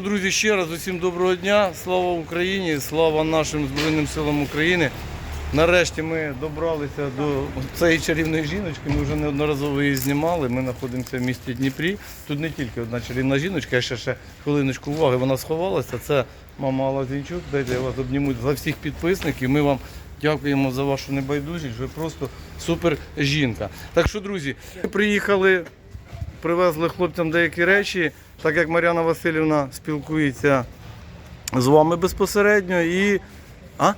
Друзі, ще раз усім доброго дня. Слава Україні, слава нашим Збройним силам України. Нарешті ми добралися до цієї чарівної жіночки. Ми вже неодноразово її знімали. Ми знаходимося в місті Дніпрі. Тут не тільки одна чарівна жіночка, я ще, ще хвилиночку уваги. Вона сховалася. Це мама Алла Зінчук. Дайте я вас обніму за всіх підписників. Ми вам дякуємо за вашу небайдужість. Ви просто супер жінка. Так що, друзі, приїхали привезли хлопцям деякі речі, так як Мар'яна Васильівна спілкується з вами безпосередньо і. А?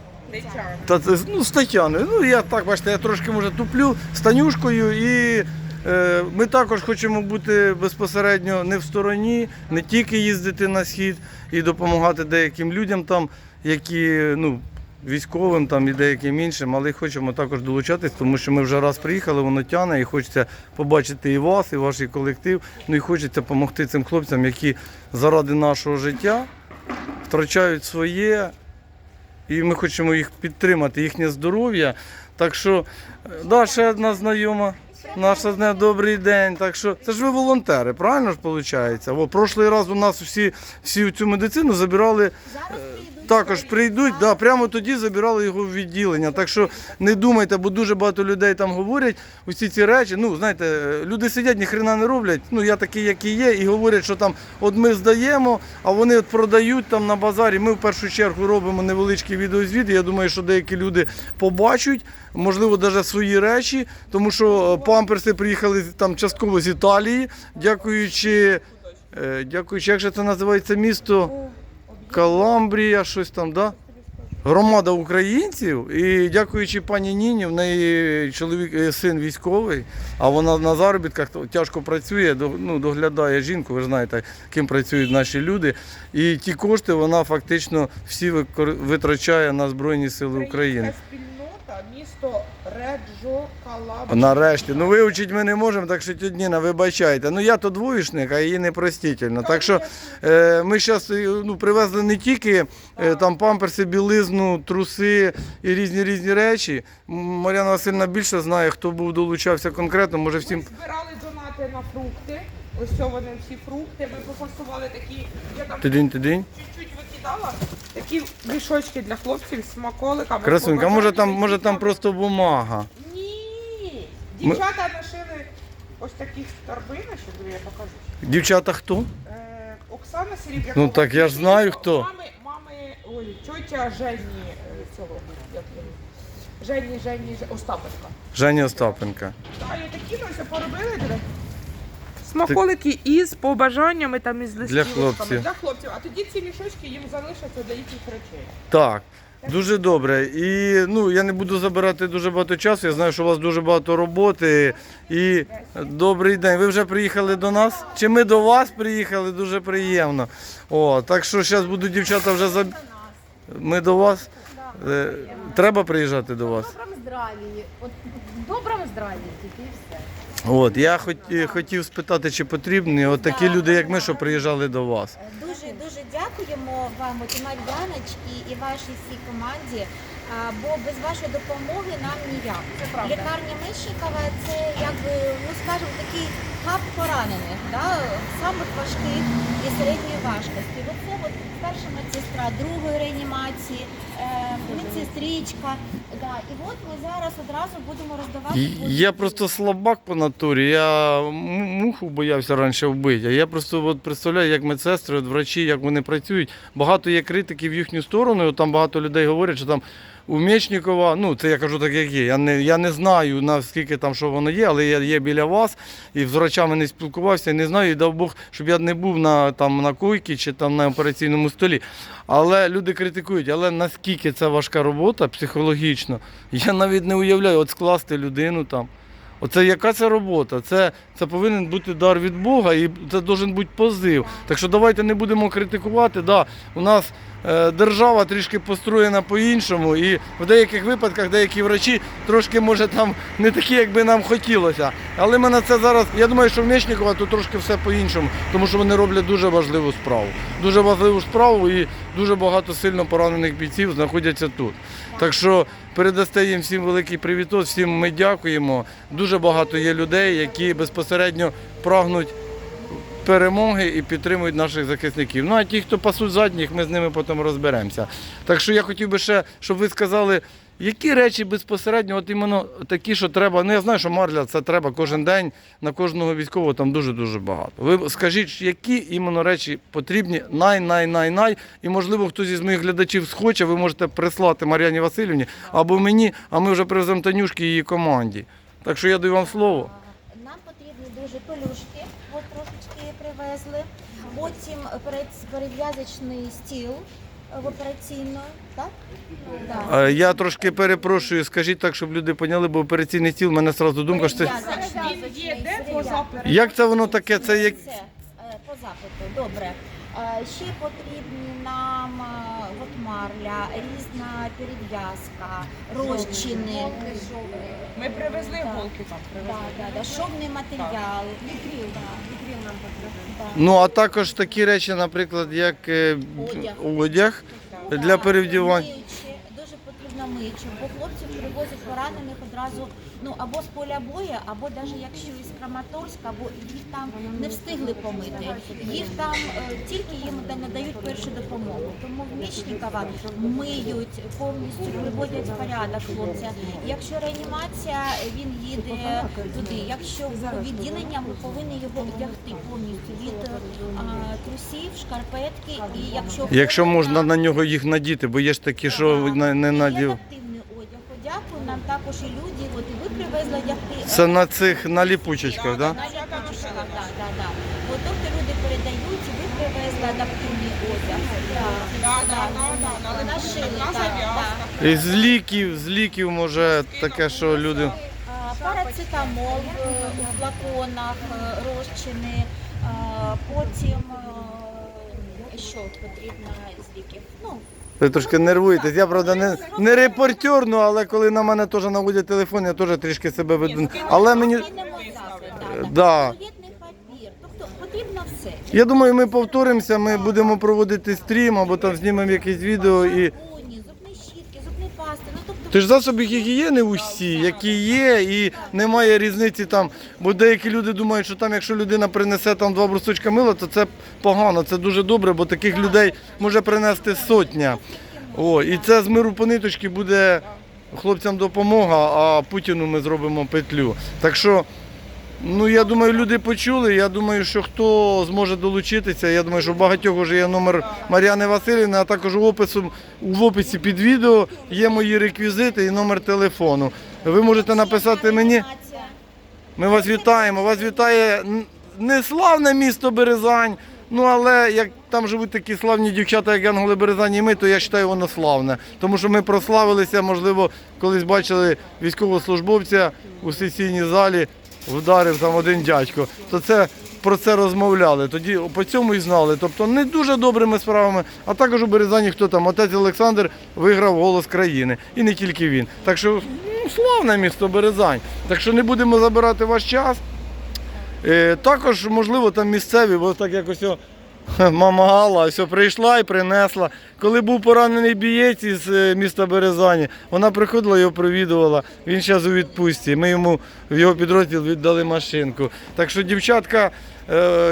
Та ну, з Тетяною. Ну я так бачите, я трошки може туплю з Танюшкою і. е, Ми також хочемо бути безпосередньо не в стороні, не тільки їздити на схід і допомагати деяким людям там, які ну, військовим там і деяким іншим, але хочемо також долучатись, тому що ми вже раз приїхали, воно тяне, і хочеться побачити і вас, і ваш колектив. Ну і хочеться допомогти цим хлопцям, які заради нашого життя втрачають своє, і ми хочемо їх підтримати, їхнє здоров'я. Так що, е, да, ще одна знайома. Наша з добрий день. Так що це ж ви волонтери, правильно ж виходить? О, прошлий раз у нас всі, всі цю медицину забирали. Також прийдуть, да, прямо тоді забирали його в відділення. Так що не думайте, бо дуже багато людей там говорять усі ці речі. Ну, знаєте, люди сидять, ніхрена не роблять. Ну, я такий, який є, і говорять, що там от ми здаємо, а вони от продають там на базарі. Ми в першу чергу робимо невеличкий відеозвіт. Я думаю, що деякі люди побачать, можливо, навіть свої речі, тому що е, памперси приїхали там частково з Італії, дякуючи, е, дякуючи, як же це називається місто? Каламбрія, щось там, да? Громада українців. І дякуючи пані Ніні, в неї чоловік е, син військовий, а вона на заробітках тяжко працює, ну, доглядає жінку, ви ж знаєте, ким працюють наші люди. І ті кошти вона фактично всі витрачає на Збройні Сили України. Місто Реджо Калабрія. Нарешті. Ну вивчити ми не можемо, так що Ніна, вибачайте. Ну я то двоєчник, а її непростительно. Так що е, ми зараз ну, привезли не тільки е, там памперси, білизну, труси і різні різні речі. Мар'яна Васильівна більше знає, хто був долучався конкретно, може Ми всім. збирали донати на фрукти. Ось це вони всі фрукти. Ми попасували такі, я там Тидень, тидень. чуть-чуть викидала. Такі мішочки для хлопців з смаколиками. Красунька, може там, може там просто бумага. Ні. Дівчата нашили ось такі торбини, що я покажу. Дівчата хто? Е, Оксана Серебрякова. Ну, так я ж знаю, хто. Мами, мами, ой, тьотя Жені е, цього. як його? Жені, Жені, Остапенка. Женя Остапенка. А і такі все поробили диви. Смаколики із побажаннями там із листівочками. хлопців. Для хлопців. А тоді ці мішочки їм залишаться для їхніх речей. Так, дуже добре. І ну я не буду забирати дуже багато часу. Я знаю, що у вас дуже багато роботи. І добрий день. Ви вже приїхали до нас? Чи ми до вас приїхали? Дуже приємно. О, так що зараз будуть дівчата вже за ми до вас. Е, Треба приїжджати до вас. В доброму здраві. От в доброму здраві тільки і все. От я хот- хотів спитати, чи потрібні от такі люди, як ми, що приїжджали до вас. Дуже дуже дякуємо вам, от і Мар'яночці, і вашій всій команді. Бо без вашої допомоги нам ніяк. Це правда. Лікарня Мищикова це якби, ну скажімо, такий хаб поранених, да? самих важких і середньої важкості. Оце от перша медсестра, другої реанімації, е, медсестричка. Да. І от ми зараз одразу будемо роздавати. Я просто слабак по натурі. Я м- муху боявся раніше вбити. А я просто от представляю, як медсестри, от врачі, як вони працюють. Багато є критики в їхню сторону. Там багато людей говорять, що там у Мечникова, ну це я кажу так, як є. Я не, я не знаю наскільки там що воно є, але я є біля вас і з врачами не спілкувався, і не знаю, і дав Бог, щоб я не був на там на койці чи там на операційному столі. Але люди критикують, але наскільки це важка робота психологічно, я навіть не уявляю, от скласти людину там. Оце яка це робота? Це, це повинен бути дар від Бога і це повинен бути позив. Так що давайте не будемо критикувати. Да, у нас держава трішки построєна по-іншому, і в деяких випадках деякі врачі трошки, може, там не такі, як би нам хотілося. Але ми на це зараз, я думаю, що в Мечникова тут трошки все по-іншому, тому що вони роблять дуже важливу справу. Дуже важливу справу і дуже багато сильно поранених бійців знаходяться тут. Так що передасте їм всім великий привітос, всім ми дякуємо. Дуже багато є людей, які безпосередньо прагнуть перемоги і підтримують наших захисників. Ну а ті, хто пасуть задніх, ми з ними потім розберемося. Так що я хотів би ще, щоб ви сказали, які речі безпосередньо, от іменно такі, що треба. Ну я знаю, що марля це треба кожен день на кожного військового там дуже-дуже багато. Ви скажіть, які іменно речі потрібні най-най-най-най, і можливо хтось із моїх глядачів схоче, ви можете прислати Мар'яні Васильівні або мені, а ми вже привеземо Танюшки її команді. Так що я даю вам слово. Нам потрібні дуже пелюшки, привезли. Потім перев'язочний стіл е, в операційну, так? Да. Я трошки перепрошую, скажіть так, щоб люди поняли, бо операційний стіл, в мене одразу думка, що це. Є де по Як це воно таке? Це як. Це е, по запиту, добре. Е, Ще потрібні марля, різна перев'язка, розчини. Ми привезли голки там. Да, да, да, шовний матеріал. Вікрів, да, нам потрібно. Ну, а також такі речі, наприклад, як е, Одяг. одяг для перевдівання. Миючі, дуже потрібно миючі, бо хлопців привозять поранених одразу ну або з поля бою, або навіть якщо із Краматорська, або їх там не встигли помити. Їх там е, тільки їм да- надають першу допомогу. Тому в Мічникова миють повністю, приводять в порядок хлопця. Якщо реанімація, він їде туди. Якщо відділення, ми повинні його одягти повністю від е, а, трусів, шкарпетки і якщо Якщо можна на нього їх надіти, бо є ж такі, що не, надів. Нам також і люди. От і ви привезли одягти. Це на цих на ліпучечках, да? так? На ліпучках, да, да, да. От тобто люди передають, і ви привезли адаптивний одяг. Да, да, да, да, на липучках, на зав'язках. І з ліків, з ліків може таке, що люди. А, Парацетамол е, у флаконах, е, розчини, а, потім е, що потрібно з ліків? Ну, Ви трошки нервуєтесь. Я правда не, не репортер, ну, але коли на мене теж наводять телефон, я теж трішки себе веду. Але мені. Кинемо Да. Тобто потрібно все. Я думаю, ми повторимося, ми будемо проводити стрім або там знімемо якесь відео і. Ти ж засоби гігієни усі, які є, і немає різниці там. Бо деякі люди думають, що там, якщо людина принесе там два брусочка мила, то це погано, це дуже добре, бо таких людей може принести сотня. О, і це з миру по ниточки буде хлопцям допомога, а Путіну ми зробимо петлю. Так що. Ну, я думаю, люди почули. Я думаю, що хто зможе долучитися. Я думаю, що в багатьох вже є номер Мар'яни Васильівни, а також в опису, в описі під відео є мої реквізити і номер телефону. Ви можете написати мені. Ми вас вітаємо. Вас вітає не славне місто Березань. Ну але як там живуть такі славні дівчата, як Янголи Березані і ми, то я вважаю воно славне. Тому що ми прославилися, можливо, колись бачили військовослужбовця у сесійній залі, вдарив там один дядько. То це про це розмовляли. Тоді по цьому і знали. Тобто не дуже добрими справами, а також у Березані хто там. Отець Олександр виграв голос країни. І не тільки він. Так що ну, славне місто Березань. Так що не будемо забирати ваш час. Е, також, можливо, там місцеві, бо так якось мама Алла о, прийшла і принесла. Коли був поранений бієць із е, міста Березані, вона приходила його провідувала. Він зараз у відпустці. Ми йому в його підрозділ віддали машинку. Так що дівчатка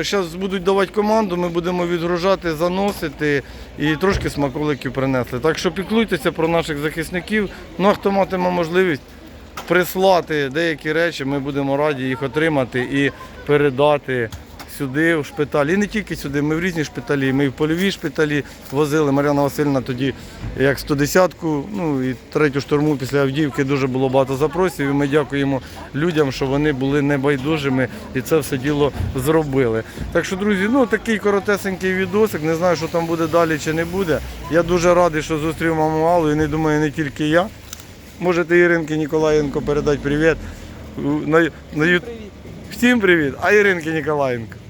зараз будуть давати команду, ми будемо відгружати, заносити і трошки смаколиків принесли. Так що піклуйтеся про наших захисників. Ну а хто матиме можливість прислати деякі речі, ми будемо раді їх отримати і передати сюди, в шпиталь. І не тільки сюди, ми в різні шпиталі. Ми і в польові шпиталі возили. Мар'яна Васильівна тоді як 110-ку, ну і третю штурму після Авдіївки дуже було багато запросів. І ми дякуємо людям, що вони були небайдужими і це все діло зробили. Так що, друзі, ну такий коротесенький відосик. Не знаю, що там буде далі чи не буде. Я дуже радий, що зустрів маму Аллу, і не думаю, не тільки я. Можете Іринки Ніколаєнко передати привіт. На, на, Всім привіт, а Іринки Ніколаєнко.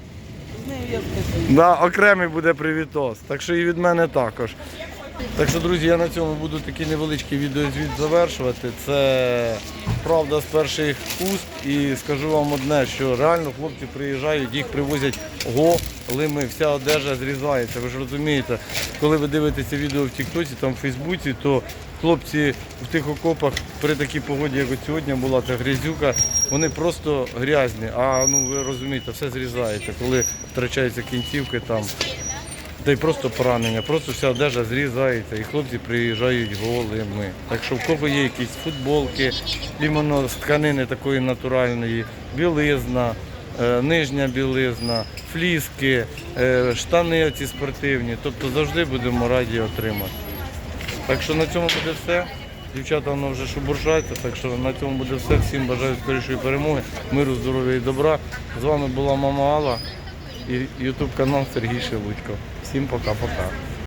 Да, окремий буде привітос. Так що і від мене також. Так що, друзі, я на цьому буду такий невеличкий відеозвіт завершувати. Це правда з перших уст. І скажу вам одне, що реально хлопці приїжджають, їх привозять голими, вся одежа зрізається. Ви ж розумієте, коли ви дивитеся відео в Тіктоці, там в Фейсбуці, то хлопці в тих окопах при такій погоді, як от сьогодні була, ця грязюка, вони просто грязні. А ну ви розумієте, все зрізається, коли втрачаються кінцівки там. Та й просто поранення, просто вся одежа зрізається, і хлопці приїжджають голими. Так що в кого є якісь футболки, іменно з тканини такої натуральної, білизна, е, нижня білизна, фліски, е, штани ці спортивні, тобто завжди будемо раді отримати. Так що на цьому буде все. Дівчата воно вже шубуршаться, так що на цьому буде все. Всім бажаю скорішої перемоги, миру, здоров'я і добра. З вами була мама Алла і ютуб канал Сергій Шелудько. Всім пока-пока.